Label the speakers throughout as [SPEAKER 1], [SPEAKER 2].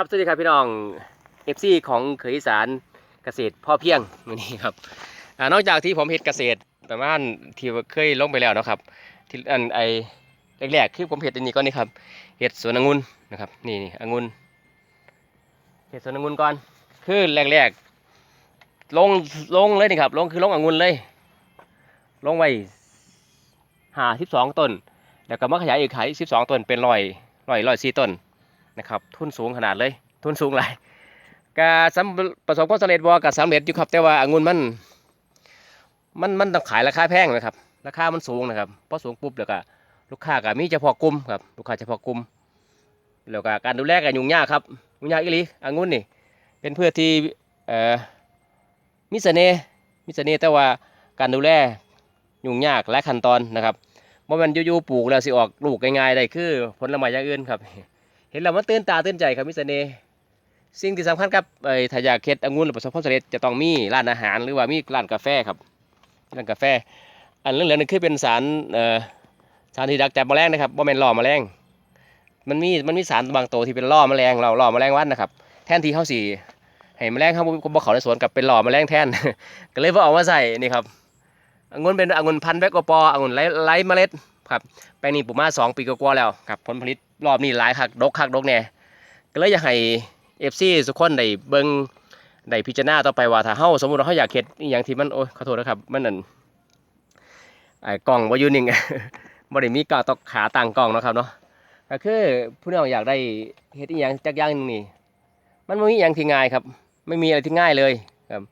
[SPEAKER 1] ครับสวัสดีครับพี่น้องเอฟซีของเขยสารเกษตรพ่อเพียงมือนี้ครับอนอกจากที่ผมเฮ็ดเกษตรประมาณที่เคยลงไปแล้วนะครับที่อันไอแรกๆคือผมเฮ็ดอันนี้ก่อนนี่ครับเฮ็ดสวนองุ่นนะครับนี่นี่องุ่นเฮ็ดสวนองุ่นก่อนคือแรกๆลงลงเลยนี่ครับลงคือลงองุ่นเลย ลงไว้หาสิบสองต้น แล้วก็มาขยายอีกขายสิบสองต้นเป็นร้อยร้อยร้อยสี่ต้น นะครับทุนสูงขนาดเลย ทุนสูงหลายกาสำประสบความสำเร็จบ่กับสำเร็จอยู่ครับ แต่ว่าองุ่นมันมันมันต้องขายราคาแพงนะครับ ราคามันสูงนะครับพอสูงปุ๊บแล้วก็ลูกค้าก็มีเฉพาะกลุ่มครับลูกค้าเฉพาะกลุ่มแล้วก็การดูแลก็ยุ่งยากครับยุ่งยากอีหลีองุ่นนี่เป็นพืชที่เอ่อมีเสน่ห์มีเสน่ห์แต่ว่าการดูแลยุ่งยากและขั้นตอนนะครับบ่แม่นอยู่ๆปลูกแล้วสิออกลูกง่ายๆได้คือผลไม้อย่างอื่นครับ เห็นแล้วมันตื่นตาตื่นใจครับมิสเน่สิ่งที่สำคัญครับไอ้ถ้าอยากเฮ็ดองุ่นหรือประสบความสำเร็จจะต้องมีร้านอาหารหรือว่ามีร้านกาแฟครับร้านกาแฟ อันเหลืองๆนี่คือเป็นสารเอ่อสารที่ดักจับแมลงนะครับบ่แม่นล่อแมลงมันมีมันมีสารบางตัวที่เป็นล่อแมลงเราล่อแมลงวันนะครับ แทนที่เขาสิให้แมลงเขาบ่บ่เขาในสวนกับเป็นล่อแมลงแทน ก็เลยบ่เอามาใส่นี่ครับองุ่นเป็นองุ่นพันธุ์แบกโอปอองุ่นไร้ไร้เมล็ด ครับแปลงนี้ปลูกมาสองปีกว่าแล้วครับผลผลิตรอบนี้หลายคักดกคักดกแน่ก็เลยอยากให้ FC ทุกคนได้เบิ่งได้พิจารณาต่อไปว่าถ้าเฮาสมมติว่าเฮาอยากเฮ็ดอย่างที่มันโอ้ยขอโทษนะครับมันนั่นไอ้กล้องบ่อยู่นิ่งบ่ได้มีกาวตอกขาตั้งกล้องนะครับเนาะก็คือผู้น้องอยากได้เฮ็ดอีหยังจักอย่างหนึงนี่มันบ่มีอหยังที่ง่ายครับ ไม่มีอะไรที่ง่ายเลยครับ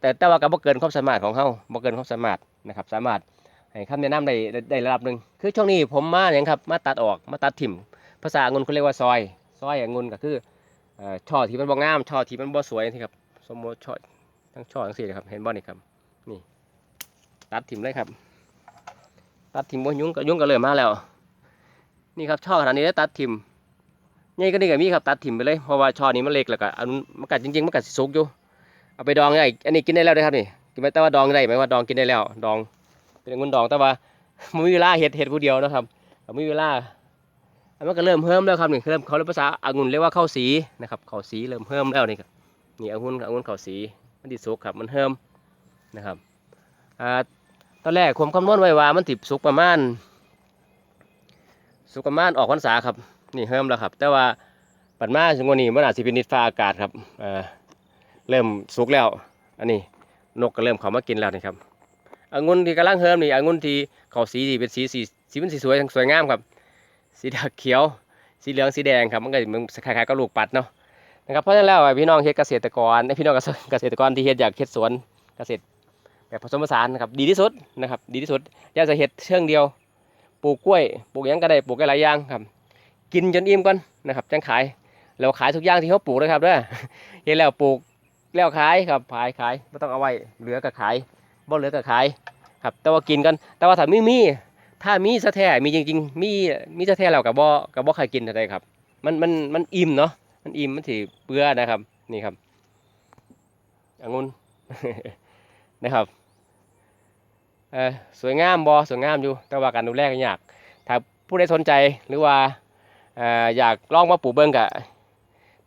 [SPEAKER 1] แต่แต่ว่าก็บ่เกินความสามารถของเฮาบ่เกินความสามารถนะครับ สามารถ ให้คำแนะนำได้ได้ได้ระดับหนึ่งคือช่วงนี้ผมมาหยังครับมาตัดออกมาตัดถิ่ม ภาษาองุ่นเขาเรียกว่าซอย ซอยองุ่นก็คือช่อที่มันบ่งามช่อที่มันบ่สวยที่ครับสมมติช่อทั้งช่อทั้งสี่นะครับเห็นบ่นี่ครับนี่ ตัดถิ่มเลยครับ ตัดถิ่มบ่ยุ่งก็ยุ่งก็เริ่มาแล้ว นี่ครับช่อขนาดนี้ได้ตัดถิ่มใหญ่ก็นี่ก็มีครับตัดถิ่มไปเลยเพราะว่าช่อนี้มันเล็กแล้วก็อันมันกัดจริงๆมันกัดสุกอยู่เอาไปดองได้อันนี้กินได้แล้วเด้อครับนี่กินไปแต่ว่าดองได้ไหมว่าดองกินได้แล้วดอง เป็นองุ่นดองแต่ว่าบ่มีเวลาเฮ็ดเฮ็ดผู้เดียวนะครับบ่มีเวลาอันมันก็เริ่มเพิ่มแล้วครับนี่เริ่มเขาเรียกภาษาองุ่นเรียกว่าข้าวสีนะครับข้าวสีเริ่มเพิ่มแล้วนี่ครับนี่องุ่นองุ่นข้าวสีมันติดสุกครับมันเพิ่มนะครับอ่าตอนแรกผมคำนวณไว้ว่ามันติดสุกประมาณสุกประมาณออกพรรษาครับนี่เพิ่มแล้วครับ แต่ว่าปัจมาถึงวันนี้มันอาจจะเป็นนิดฟ้าอากาศครับอ่าเริ่มสุกแล้ว อันนี้นกก็เริ่มเข้ามากินแล้วนี่ครับ องุ่นที่กำลังเพิ่มนี่องุ่นที่ข้าสีที่เป็นสีสีสีมันสีสวยสวยงามครับ สีดำเขียว สีเหลืองสีแดงครับมันก็มันคล้ายๆกับลูกปัดเนาะนะครับเพราะฉะนั้นแล้วพี่น้องเฮ็ดเกษตรกรพี่น้องเกษตรกรที่เฮ็ดอยากเฮ็ดสวนเกษตรแบบผสมผสานนะครับดีที่สุดนะครับดีที่สุดอย่าจะเฮ็ดเชิงเดียวปลูกกล้วยปลูกยังก็ได้ปลูกหลายอย่างครับกินจนอิ่มก่อนนะครับจังขายแล้วขายทุกอย่างที่เขาปลูกนะครับเด้อเฮ็ดแล้วปลูกแล้วขายครับขายขายไม่ต้องเอาไว้เหลือก็ขาย บ่เหลือก็ขายครับแต่ว่ากินกัน แต่ว่าถ้าม่มีถ้ามีสะแท้มีจริงๆ มีมีสะแท้แล้วกับบ่กับบ่ใครกินเท่าใดครับ มันมันมันอิ่มเนาะมันอิ่มมันสิเปื้อนะครับนี่ครับองุ่นนะครับเออสวยงามบ่สวยงามอยู่แต่ว่าการดูแลก็ยากถ้าผู้ใดสนใจหรือว่าเอออยากลองมาปลูกเบิ่งก็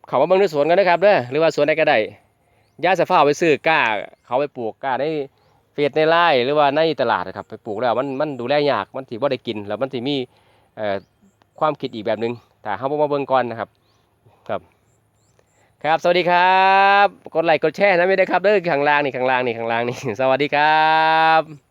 [SPEAKER 1] เขามาเบิ่งในสวนกันนะครับเด้อหรือว่าสวนใดก็ได้ย่าสะฟ้าเอาไปซื้อกล้า เขาไปปลูกกล้าใน เฟสในไร่หรือว่าในตลาดนะครับไปปลูกแล้วมันมันดูแลยากมันถือว่าได้กิน แล้วมันถืมีเอ่อความคิดอีกแบบหนึ่งแต่เขาบอกมาเบิ่งก่อนนะครับครับ ครับสวัสดีครับ กดไลค์กดแชร์นะไม่ได้ครับเด้อข้างล่างนี่ข้างล่างนี่ข้างล่างนี่สวัสดีครับ